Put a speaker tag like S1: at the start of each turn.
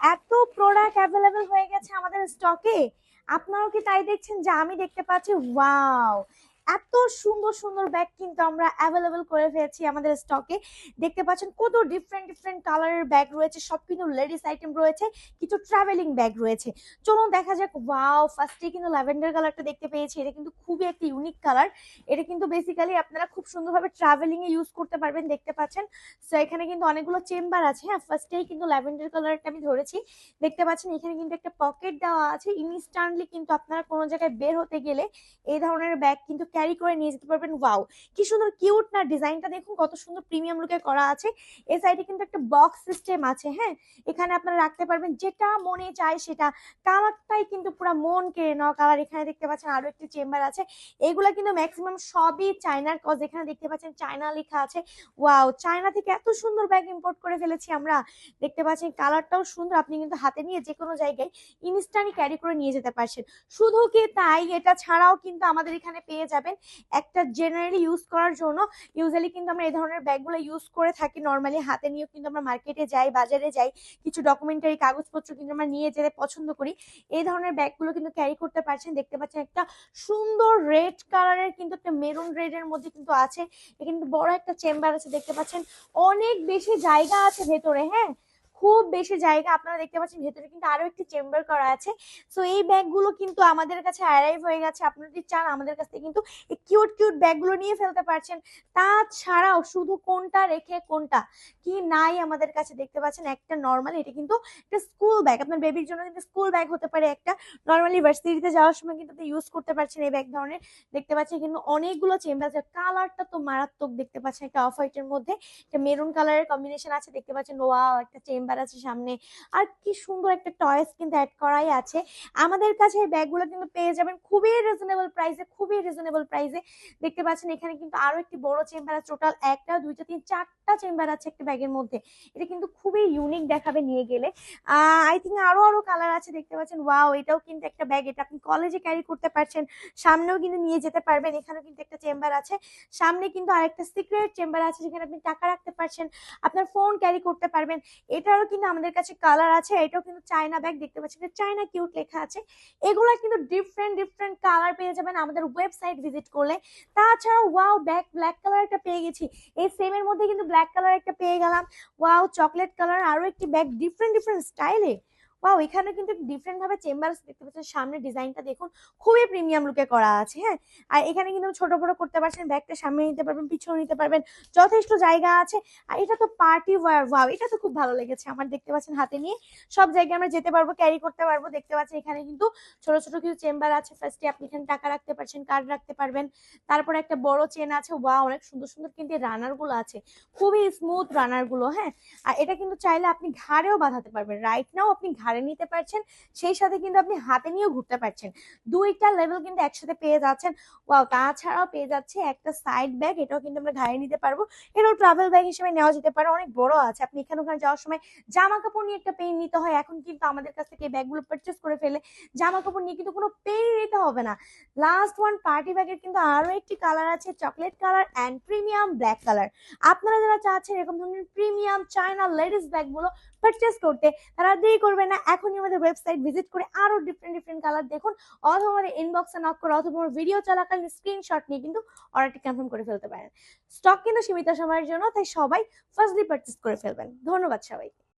S1: এত product available হয়ে গেছে আমাদের স্টকে আপনারাও কি তাই দেখছেন? যে আমি দেখতে পাচ্ছি ওয়াও এত সুন্দর সুন্দর ব্যাগ কিন্তু আমরা অ্যাভেলেবেল করে ফেলেছি আমাদের স্টকে দেখতে পাচ্ছেন কত ডিফারেন্ট ডিফারেন্ট কালারের ব্যাগ রয়েছে, সব কিন্তু লেডিস আইটেম রয়েছে, কিছু ট্রাভেলিং ব্যাগ রয়েছে। চলুন দেখা যাক ওয়াও ফার্স্টে কিন্তু ল্যাভেন্ডার কালারটা দেখতে পেয়েছি, এটা কিন্তু খুবই একটা ইউনিক কালার এটা কিন্তু বেসিক্যালি আপনারা খুব সুন্দরভাবে ট্রাভেলিং এ ইউজ করতে পারবেন, দেখতে পাচ্ছেন। সো এখানে কিন্তু অনেকগুলো চেম্বার আছে হ্যাঁ ফার্স্টেই কিন্তু ল্যাভেন্ডার কালারটা আমি ধরেছি। দেখতে পাচ্ছেন, এখানে কিন্তু একটা পকেট দেওয়া আছে। ইনস্ট্যান্টলি কিন্তু আপনারা কোনো জায়গায় বের হতে গেলে এই ধরনের ব্যাগ কিন্তু ক্যারি করে নিয়ে যেতে পারবেন। ওয়াও, কি সুন্দর কিউট না। ডিজাইনটা দেখুন, কত সুন্দর প্রিমিয়াম লুকে করা আছে। এই সাইডে কিন্তু একটা বক্স সিস্টেম আছে হ্যাঁ? এখানে আপনারা রাখতে পারবেন যেটা মনে চায় সেটা। কালারটাই কিন্তু পুরো মন কেড়ে নেওয়া কালার এখানে দেখতে পাচ্ছেন আরও একটি চেম্বার আছে। এগুলা কিন্তু ম্যাক্সিমাম সবই চায়নার কজ এখানে দেখতে পাচ্ছেন চায়না লেখা আছে। ওয়াও চায়না থেকে এত সুন্দর ব্যাগ ইম্পোর্ট করে ফেলেছি আমরা। দেখতে পাচ্ছেন কালারটাও সুন্দর। আপনি কিন্তু হাতে নিয়ে যে কোনো জায়গায় ইনস্ট্যান্টলি ক্যারি করে নিয়ে যেতে পারছেন। শুধু কি তাই? এটা ছাড়াও কিন্তু আমাদের এখানে পেয়ে যাবেন একটা জেনারেলি ইউজ করার জন্য ইউজুয়ালি কিন্তু আমরা এই ধরনের ব্যাগগুলো ইউজ করে থাকি। নর্মালি হাতে নিয়েও কিন্তু আমরা মার্কেটে যাই, বাজারে যাই, কিছু ডকুমেন্টারি কাগজপত্র কিন্তু আমরা নিয়ে যেতে পছন্দ করি। এই ধরনের ব্যাগগুলো কিন্তু ক্যারি করতে পারছেন। দেখতে পাচ্ছেন একটা সুন্দর রেড কালারের কিন্তু একটা মেরুন রেড এর মধ্যে কিন্তু আছে। এখানে বড় একটা চেম্বার আছে। দেখতে পাচ্ছেন অনেক বেশি জায়গা আছে ভেতরে হ্যাঁ? খুব বেশি জায়গা আপনারা দেখতে পাচ্ছেন, ভেতরে কিন্তু আরও একটি চেম্বার করা আছে। সো এই ব্যাগগুলো কিন্তু আমাদের কাছে অ্যারাইভ হয়ে গেছে। আপনারা যদি চান, আমাদের কাছ থেকে কিন্তু এই কিউট কিউট ব্যাগগুলো নিয়ে ফেলতে পারছেন। তাছাড়াও শুধু কোনটা রেখে কোনটা কি নাই আমাদের কাছে দেখতে পাচ্ছেন, একটা নর্মাল এটা কিন্তু একটা স্কুল ব্যাগ আপনার বেবির জন্য কিন্তু স্কুল ব্যাগ হতে পারে। একটা নর্মালি ভার্সিটিতে যাওয়ার সময় কিন্তু আপনি ইউজ করতে পারছেন এই ব্যাগ ধরনের। দেখতে পাচ্ছেন কিন্তু অনেকগুলো চেম্বার আছে। কালারটা তো মারাত্মক দেখতে পাচ্ছেন। একটা অফ হোয়াইটের মধ্যে, একটা মেরুন কালারের কম্বিনেশন আছে। দেখতে পাচ্ছেন ওয়াও একটা চেম্বার আছে সামনে। আর কি সুন্দর একটা টয়েস কিন্তু অ্যাড করাই আছে। আমাদের কাছে এই ব্যাগগুলো কিন্তু পেয়ে যাবেন খুবই রিজনেবল প্রাইসে খুবই রিজনেবল প্রাইসে দেখতে পাচ্ছেন এখানে কিন্তু আরও একটি বড় চেম্বার আছে। টোটাল একটা, দুইটা, তিন, চারটা চেম্বার আছে একটা ব্যাগের মধ্যে। এটা কিন্তু খুবই ইউনিক দেখাবে নিয়ে গেলে। আই থিঙ্ক আরও আরও কালার আছে দেখতে পাচ্ছেন। ওয়াও এটাও কিন্তু একটা ব্যাগ এটা আপনি কলেজে ক্যারি করতে পারছেন। সামনেও কিন্তু নিয়ে যেতে পারবেন। এখানেও কিন্তু একটা চেম্বার আছে। সামনে কিন্তু আরেকটা সিক্রেট চেম্বার আছে যেখানে আপনি টাকা রাখতে পারছেন। আপনার ফোন ক্যারি করতে পারবেন। এটারও কিন্তু আমাদের কাছে কালার আছে, এটাও কিন্তু চায়না ব্যাগ দেখতে পাচ্ছেন চায়না কিউট লেখা আছে। এগুলো কিন্তু ডিফারেন্ট ডিফারেন্ট কালার পেয়ে যাবেন আমাদের ওয়েবসাইট ভিজিট করলে। তাছাড়াও ওয়াও ব্যাগ ব্ল্যাক কালার একটা পেয়ে গেছি। এই সেম এর মধ্যে কিন্তু ব্ল্যাক কালার একটা পেয়ে গেলাম। ওয়াও চকলেট কালার আরও একটি ব্যাগ ডিফারেন্ট ডিফারেন্ট স্টাইলে ওয়াও এখানে কিন্তু ডিফারেন্ট ভাবে চেম্বার দেখতে পাচ্ছেন। সামনে ডিজাইনটা দেখুন, খুবই প্রিমিয়াম লুকে করা আছে হ্যাঁ? আর এখানে কিন্তু ছোট বড় করতে পারছেন, ব্যাগটা সামনে নিতে পারবেন পিছনে নিতে পারবেন, যথেষ্ট জায়গা আছে। আর এটা তো পার্টি ওয়ার ওয়াও এটা তো খুব ভালো লেগেছে আমার দেখতে পাচ্ছেন হাতে নিয়ে। সব জায়গায় আমরা যেতে পারব ক্যারি করতে পারব, দেখতে পাচ্ছেন এখানে কিন্তু ছোট ছোট কিছু চেম্বার আছে। ফার্স্টে আপনি এখানে টাকা রাখতে পারছেন কার্ড রাখতে পারবেন। তারপরে একটা বড় চেন আছে ওয়া অনেক সুন্দর সুন্দর কিন্তু রানারগুলো আছে। খুবই স্মুথ রানারগুলো হ্যাঁ? আর এটা কিন্তু চাইলে আপনি ঘাড়েও বাঁধাতে পারবেন। রাইট নাও আপনি ঘাড়ে নিতে পারছেন, সেই সাথে কিন্তু আপনি হাতে নিয়েও ঘুরতে পারছেন। দুইটা লেভেল কিন্তু একসাথে পেয়ে যাচ্ছেন। ওয়াও তাছাড়াও পেয়ে যাচ্ছে একটা সাইড ব্যাগ এটাও কিন্তু আমরা ঘাড়ে নিতে পারব। এটাও ট্রাভেল ব্যাগ হিসেবে নেওয়া যেতে পারে, অনেক বড় আছে। আপনি এখানে ওখানে যাওয়ার সময় জামা কাপড় নিয়ে একটা পেন নিতে হয়। এখন কিন্তু আমাদের কাছ থেকে ব্যাগগুলো পারচেস করে ফেলে জামা কাপড় নিয়ে কিন্তু কোনো পেন নিতে হবে না। লাস্ট ওয়ান পার্টি ব্যাগের কিন্তু আরও একটি কালার আছে chocolate colour and premium black colour আপনারা যারা চাচ্ছেন এরকম ধরনের প্রিমিয়াম চায়না লেডিস ব্যাগগুলো পারচেস করতে, তারা দেরি করবে না। এখনই আমাদের ওয়েবসাইট ভিজিট করে আরও ডিফারেন্ট ডিফারেন্ট কালার দেখুন। অথবা আমাদের ইনবক্সে নক করে অথবা আমার ভিডিও চলাকালীন স্ক্রিনশট নিয়ে কিন্তু অর্ডারটি কনফার্ম করে ফেলতে পারেন। স্টক কিন্তু সীমিত সময়ের জন্য, তাই সবাই ফার্স্টলি পারচেস করে ফেলবেন। ধন্যবাদ সবাইকে।